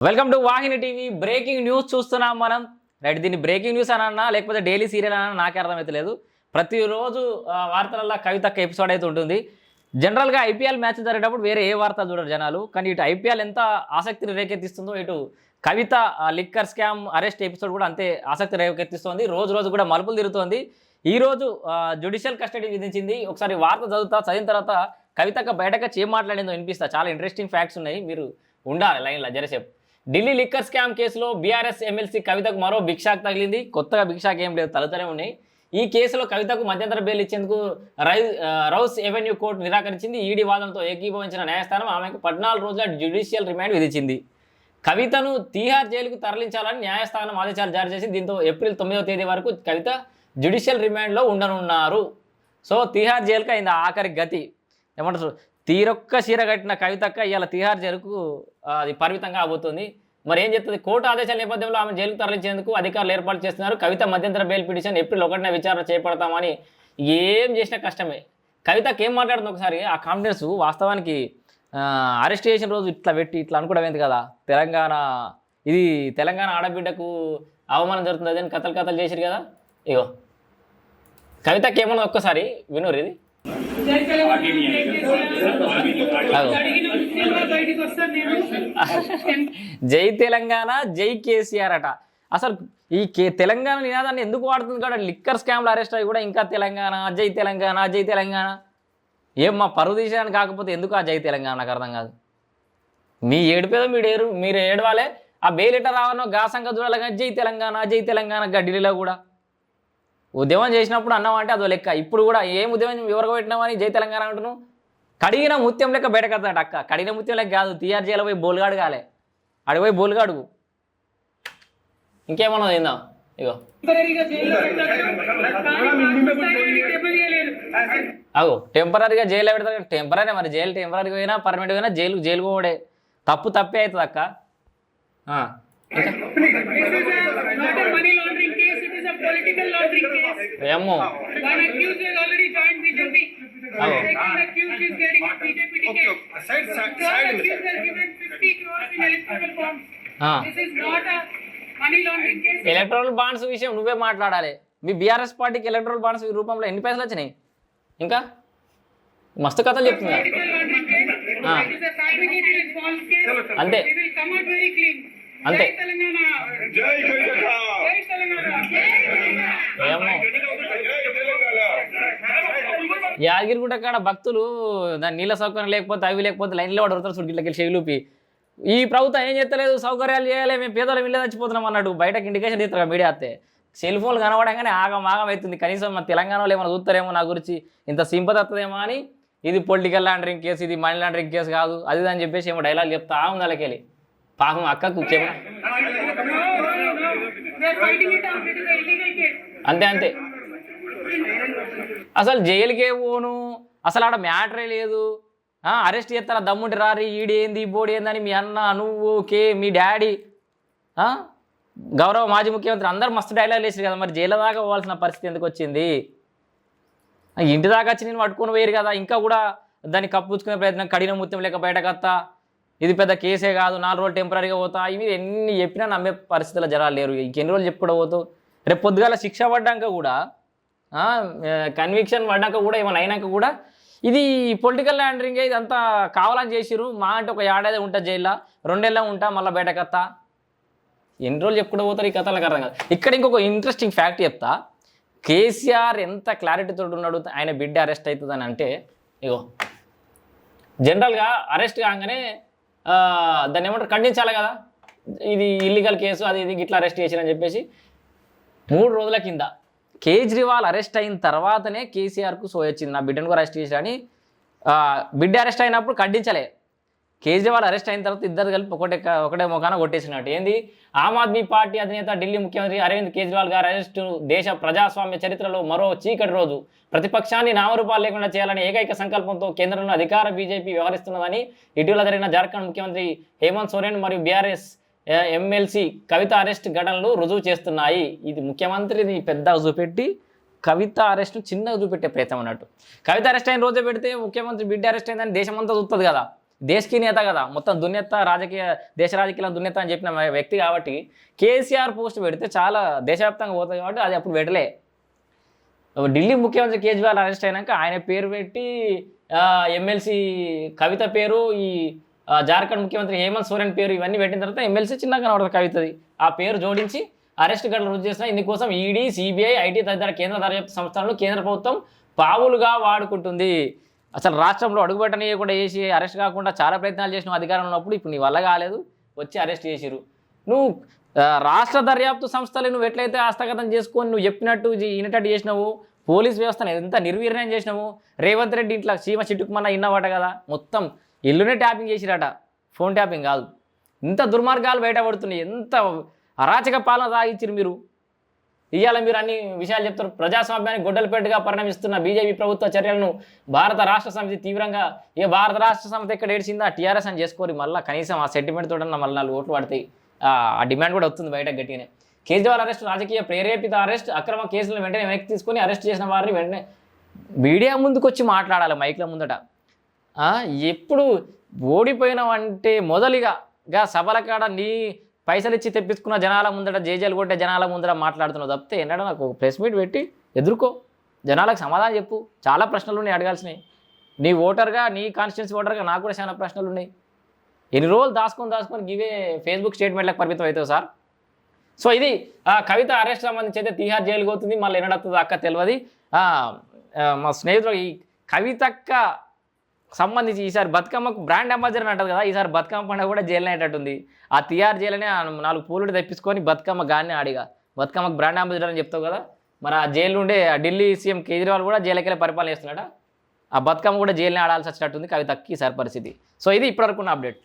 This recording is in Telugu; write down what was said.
Welcome to Vahini TV breaking news చూస్తున్నాం మనం. రైట్ దీన్ని బ్రేకింగ్ న్యూస్ అనన్నా లేకపోతే డైలీ సీరియల్ అన్నా నాకే అర్థమైతే లేదు. ప్రతిరోజు ఆ, వార్తలలో కవితక్క ఎపిసోడ్ అయితే ఉంటుంది. జనరల్గా ఐపీఎల్ మ్యాచ్ జరిగేటప్పుడు వేరే ఏ వార్త చూడరు జనాలు. కానీ ఇటు ఐపీఎల్ ఎంత ఆసక్తిని రేకెత్తిస్తుందో ఇటు Kavitha liquor scam arrest episode కూడా అంతే ఆసక్తి రేకెత్తిస్తోంది. రోజు రోజు కూడా మలుపులు తిరుగుతోంది. ఈ రోజు జ్యుడిషియల్ కస్టడీ విధించింది. ఒకసారి వార్త చదువుతా చదివిన తర్వాత కవితక్క బయటకు వచ్చి ఏం మాట్లాడిందో వినిపిస్తా. చాలా ఇంట్రెస్టింగ్ ఫ్యాక్ట్స్ ఉన్నాయి. మీరు ఉండాలి లైన్లో జరసేపు. ఢిల్లీ లిక్కర్ స్కామ్ కేసులో బీఆర్ఎస్ ఎమ్మెల్సీ కవితకు మరో భిక్షాక్ తగిలింది. కొత్తగా భిక్షాక్ ఏం లేదు తలతనే ఉన్నాయి. ఈ కేసులో కవితకు మధ్యంతర బెయిల్ ఇచ్చేందుకు రై రౌస్ ఎవెన్యూ కోర్టు నిరాకరించింది. ఈడీ వాదనతో ఏకీభవించిన న్యాయస్థానం ఆమెకు పద్నాలుగు రోజుల జ్యుడిషియల్ రిమాండ్ విధించింది. కవితను తీహార్ జైలుకు తరలించాలని న్యాయస్థానం ఆదేశాలు జారీ చేసి దీంతో ఏప్రిల్ తొమ్మిదవ తేదీ వరకు కవిత జ్యుడిషియల్ రిమాండ్లో ఉండనున్నారు. సో తీహార్ జైలుకు అయింది ఆఖరి గతి. ఏమంటారు? తీరొక్క చీర కట్టిన కవితక్క ఇవాళ తీహార్ జైలుకు అది పరిమితంగా అవబోతుంది మరి ఏం చెప్తుంది? కోర్టు ఆదేశాల నేపథ్యంలో ఆమె జైలుకు తరలించేందుకు అధికారులు ఏర్పాటు చేస్తున్నారు. కవిత మధ్యంతర బెయిల్ పిటిషన్ ఏప్రిల్ ఒకటిన విచారణ చేపడతామని ఏం చేసినా కష్టమే. కవితకి ఏం మాట్లాడుతుంది ఒకసారి? ఆ కాన్ఫిడెన్స్ వాస్తవానికి అరెస్ట్ చేసిన రోజు ఇట్లా పెట్టి ఇట్లా అనుకోవడం కదా? తెలంగాణ ఇది తెలంగాణ ఆడబిడ్డకు అవమానం జరుగుతుంది అని కథలు కథలు చేసిరు కదా? ఇగో. కవితకి ఏమన్నా ఒక్కసారి వినోరు ఇది? జై తెలంగాణ జై కేసీఆర్ అట. అసలు ఈ కే తెలంగాణ నినాదాన్ని ఎందుకు వాడుతుంది కూడా? లిక్కర్ స్కామ్లో అరెస్ట్ అయ్యి కూడా ఇంకా తెలంగాణ జై తెలంగాణ జై తెలంగాణ. ఏం మా పరువు తీసేయడానికి కాకపోతే ఎందుకు ఆ జై తెలంగాణ? నాకు అర్థం కాదు. మీ ఏడుపేదో మీరు ఏరు మీరు ఏడవాలే. ఆ బేలిట ఎట్లా గా గాసంగా చూడాలి కానీ జై తెలంగాణ జై తెలంగాణ గడ్డిలో కూడా. ఉద్యమం చేసినప్పుడు అన్నం అంటే అదో లెక్క. ఇప్పుడు కూడా ఏం ఉద్యమం ఎవరికి పెట్టినామని జై తెలంగాణ అంటున్నావు? కడిగిన ముత్యం లెక్క బయటకద్దాట అక్క. కడిగిన ముత్యం లెక్క కాదు. టీఆర్ జైలు పోయి బోల్గాడు కాలే. అడిగిపోయి బోల్గాడుగు ఇంకేమన్నా తిందాం ఇగో. అగో టెంపరీగా జైలు పెడతారు టెంపరీ మరి. జైలు టెంపరీగా పోయినా పర్మనెంట్ పోయినా జైలు జైలు పోవడే తప్పు తప్పే అవుతుంది అక్క. ఏమో One accused has already joined BJP. Oh. Second accused is getting a BJP ticket. Side, side, Third side. accused has given 50 crores in electoral bonds. ఆ. This is not a money laundering case. Electoral bonds విషయం నువ్వే మాట్లాడాలి మీ బీఆర్ఎస్ పార్టీకి ఎలక్ట్రల్ బాండ్స్ రూపంలో ఎన్ని పైసలు వచ్చినాయి ఇంకా మస్తు కథలు చెప్తున్నా. Ah. అంతే అంతే. యాదగిరిగుట్ట కాడ భక్తులు దాని నీళ్ళ సౌకర్యం లేకపోతే అవి లేకపోతే లైన్లో వాడు వస్తారు చూడు ఇట్లకి చెవిలూపి ఈ ప్రభుత్వం ఏం చేస్తలేదు? సౌకర్యాలు చేయాలి మేము పేదలు ఇల్లు చచ్చిపోతున్నాం అన్నాడు. బయటకు ఇండికేషన్ తీస్తారు మీడియా అత్తే సెల్ ఫోన్లు కనబడంగానే ఆగం ఆగం అవుతుంది. కనీసం మన తెలంగాణలో ఏమైనా చూస్తారేమో నా గురించి. ఇంత సింపతి వస్తుందేమో అని ఇది పొలిటికల్ లాండరింగ్ కేసు ఇది మనీ లాండరింగ్ కేసు కాదు. అది అని చెప్పేసి ఏమో డైలాగ్ చెప్తా ఉంది వాళ్ళకెళ్ళి పాపం అక్క కెమెరా అంతే అంతే. అసలు జైలుకే పోను. అసలు ఆడ మ్యాటరే లేదు. అరెస్ట్ చేస్తారా? దమ్ముడి రారి ఈడేంది ఏంది బోడి ఏందని మీ అన్న నువ్వు కే మీ డాడీ గౌరవ మాజీ ముఖ్యమంత్రి అందరు మస్తు డైలాగ్ వేసారు కదా మరి. జైలు దాకా పోవాల్సిన పరిస్థితి ఎందుకు వచ్చింది? ఇంటి దాకా వచ్చి నేను పట్టుకొని పోయారు కదా. ఇంకా కూడా దాన్ని కప్పుచ్చుకునే ప్రయత్నం కడిన ముత్యం లేక బయటకత్తా ఇది పెద్ద కేసే కాదు నాలుగు రోజులు టెంపరీగా పోతా ఇవి ఎన్ని చెప్పినా నమ్మే పరిస్థితుల్లో జనాలు లేరు. ఇంకెన్ని రోజులు చెప్పుడు పోతావు రేపు పొద్దుగాల శిక్ష పడ్డాక కూడా కన్విక్షన్ పడ్డాక కూడా ఏమైనా అయినాక కూడా ఇది పొలిటికల్ ల్యాండరింగ్ ఇదంతా కావాలని చేసిరు మా అంటే ఒక ఏడాది ఉంటా జైల్లో రెండేళ్ళ ఉంటా మళ్ళీ బయట కథ ఎన్ని రోజులు చెప్పుకుంటూ పోతారు ఈ కథలకు అర్థం కాదు. ఇక్కడ ఇంకొక ఇంట్రెస్టింగ్ ఫ్యాక్ట్ చెప్తా. కేసీఆర్ ఎంత క్లారిటీతో ఉన్నాడు ఆయన బిడ్డ అరెస్ట్ అవుతుందని అంటే ఇగో జనరల్గా అరెస్ట్ కాగానే దాన్ని ఏమంటారు? ఖండించాలి కదా. ఇది ఇల్లీగల్ కేసు అది ఇది ఇట్లా అరెస్ట్ చేసిరని చెప్పేసి మూడు రోజుల కింద కేజ్రీవాల్ అరెస్ట్ అయిన తర్వాతనే కేసీఆర్కు సోయొచ్చింది. నా బిడ్డను కూడా అరెస్ట్ చేశారని బిడ్డ అరెస్ట్ అయినప్పుడు ఖండించలే. కేజ్రీవాల్ అరెస్ట్ అయిన తర్వాత ఇద్దరు కలిపి ఒకటే ఒకటే ముఖాన కొట్టేసినట్టు. ఏంది? ఆమ్ ఆద్మీ పార్టీ అధినేత ఢిల్లీ ముఖ్యమంత్రి అరవింద్ కేజ్రీవాల్ గారి అరెస్టు దేశ ప్రజాస్వామ్య చరిత్రలో మరో చీకటి రోజు. ప్రతిపక్షాన్ని నామరూపాలు లేకుండా చేయాలని ఏకైక సంకల్పంతో కేంద్రంలో అధికార బీజేపీ వ్యవహరిస్తున్నదని ఇటీవల జరిగిన జార్ఖండ్ ముఖ్యమంత్రి హేమంత్ సోరెన్ మరియు బీఆర్ఎస్ ఎమ్మెల్సీ కవిత అరెస్ట్ ఘటనలు రుజువు చేస్తున్నాయి. ఇది ముఖ్యమంత్రిని పెద్ద చూపెట్టి కవిత అరెస్ట్ చిన్నగా చూపెట్టే ప్రయత్నం అన్నట్టు. కవిత అరెస్ట్ అయిన రోజే పెడితే ముఖ్యమంత్రి బిడ్డ అరెస్ట్ అయిందని దేశమంతా చూస్తుంది కదా. దేశకి నేత కదా. మొత్తం దున్నెత్త రాజకీయ దేశ రాజకీయాలను దున్నెత్త అని చెప్పిన వ్యక్తి కాబట్టి కేసీఆర్ పోస్ట్ పెడితే చాలా దేశవ్యాప్తంగా పోతుంది కాబట్టి అది అప్పుడు పెట్టలే. ఢిల్లీ ముఖ్యమంత్రి కేజ్రీవాల్ అరెస్ట్ అయినాక ఆయన పేరు పెట్టి ఎమ్మెల్సీ కవిత పేరు ఈ జార్ఖండ్ ముఖ్యమంత్రి హేమంత్ సోరెన్ పేరు ఇవన్నీ పెట్టిన తర్వాత ఎమ్మెల్సీ చిన్నగా కనబడుతుంది కవితది. ఆ పేరు జోడించి అరెస్ట్ గడువు రుజు చేసిన ఇందుకోసం ఈడీ సిబిఐ ఐటీ తదితర కేంద్ర దర్యాప్తు సంస్థలను కేంద్ర ప్రభుత్వం పావులుగా వాడుకుంటుంది. అసలు రాష్ట్రంలో అడుగుపెట్టనీయకుండా చేసి అరెస్ట్ కాకుండా చాలా ప్రయత్నాలు చేసిన అధికారంలో ఉన్నప్పుడు ఇప్పుడు నీ వల్ల కాలేదు వచ్చి అరెస్ట్ చేసిరు నువ్వు రాష్ట్ర దర్యాప్తు సంస్థలు నువ్వు ఎట్లయితే హస్తగతం చేసుకొని నువ్వు చెప్పినట్టు ఇనటట్టు చేసినావు పోలీస్ వ్యవస్థను ఎంత నిర్వీర్యం చేసినావు రేవంత్ రెడ్డి ఇంట్లో సీమ చిట్టుకుమన్న ఇన్నవాట కదా మొత్తం ఇల్లునే ట్యాపింగ్ చేసిరట. ఫోన్ ట్యాపింగ్ కాదు. ఇంత దుర్మార్గాలు బయటపడుతున్నాయి. ఎంత అరాచక పాలన సాగించారు మీరు? ఇవాళ మీరు అన్ని విషయాలు చెప్తారు. ప్రజాస్వామ్యానికి గొడ్డలపేటగా పరిణమిస్తున్న బీజేపీ ప్రభుత్వ చర్యలను భారత రాష్ట్ర సమితి తీవ్రంగా ఏ భారత రాష్ట్ర సమితి ఎక్కడ ఏడ్చిందా టీఆర్ఎస్ అని చేసుకోరు. మళ్ళీ కనీసం ఆ సెంటిమెంట్ తోటన్న మళ్ళీ నాలుగు ఓట్లు పడతాయి ఆ డిమాండ్ కూడా వస్తుంది బయట గట్టిగానే. కేజ్రీవాల్ అరెస్ట్ రాజకీయ ప్రేరేపిత అరెస్ట్ అక్రమ కేసులను వెంటనే వెనక్కి తీసుకొని అరెస్ట్ చేసిన వారిని వెంటనే మీడియా ముందుకు వచ్చి మాట్లాడాలి మైక్ల ముందట. ఎప్పుడు ఓడిపోయినావంటే మొదలుగా గా సభల కాడ నీ పైసలు ఇచ్చి తెప్పించుకున్న జనాల ముందట జేజేలు కొట్టే జనాల ముందట మాట్లాడుతున్నావు తప్పితే ఏంటంటే నాకు ప్రెస్ మీట్ పెట్టి ఎదుర్కో. జనాలకు సమాధానం చెప్పు. చాలా ప్రశ్నలు ఉన్నాయి అడగాల్సినవి. నీ ఓటర్గా నీ కాన్స్టిట్యున్సీ ఓటర్గా నాకు కూడా చాలా ప్రశ్నలు ఉన్నాయి. ఎన్ని రోజులు దాచుకొని దాచుకొని గివే ఫేస్బుక్ స్టేట్మెంట్లకు పరిమితం అవుతావు సార్? సో ఇది కవిత అరెస్ట్ సంబంధించి అయితే తీహార్ జైలుకి పోతుంది. మళ్ళీ ఎన్నడవుతుందో అక్క తెలియదు మా స్నేహితుడు ఈ కవితక్క సంబంధించి ఈసారి బతుకమ్మకు బ్రాండ్ అంబాసిడర్ అని అంటారు కదా ఈసారి బతుకమ్మ పండుగ కూడా జైలు అయ్యేటట్టుంది. ఆ తిహార్ జైలునే నాలుగు పూలు తెప్పించుకొని బతుకమ్మ గాన్ని ఆడిగా. బతుకమ్మకు బ్రాండ్ అంబాసిడర్ అని చెప్తావు కదా మరి ఆ జైలు ఉండే ఢిల్లీ సీఎం కేజ్రీవాల్ కూడా జైలుకెళ్ళి పరిపాలన చేస్తున్నాడా? ఆ బతుకమ్మ కూడా జైలునే ఆడాల్సి వచ్చినట్టుంది కవితకి సార్ పరిస్థితి. సో ఇది ఇప్పటివరకు ఉన్న అప్డేట్.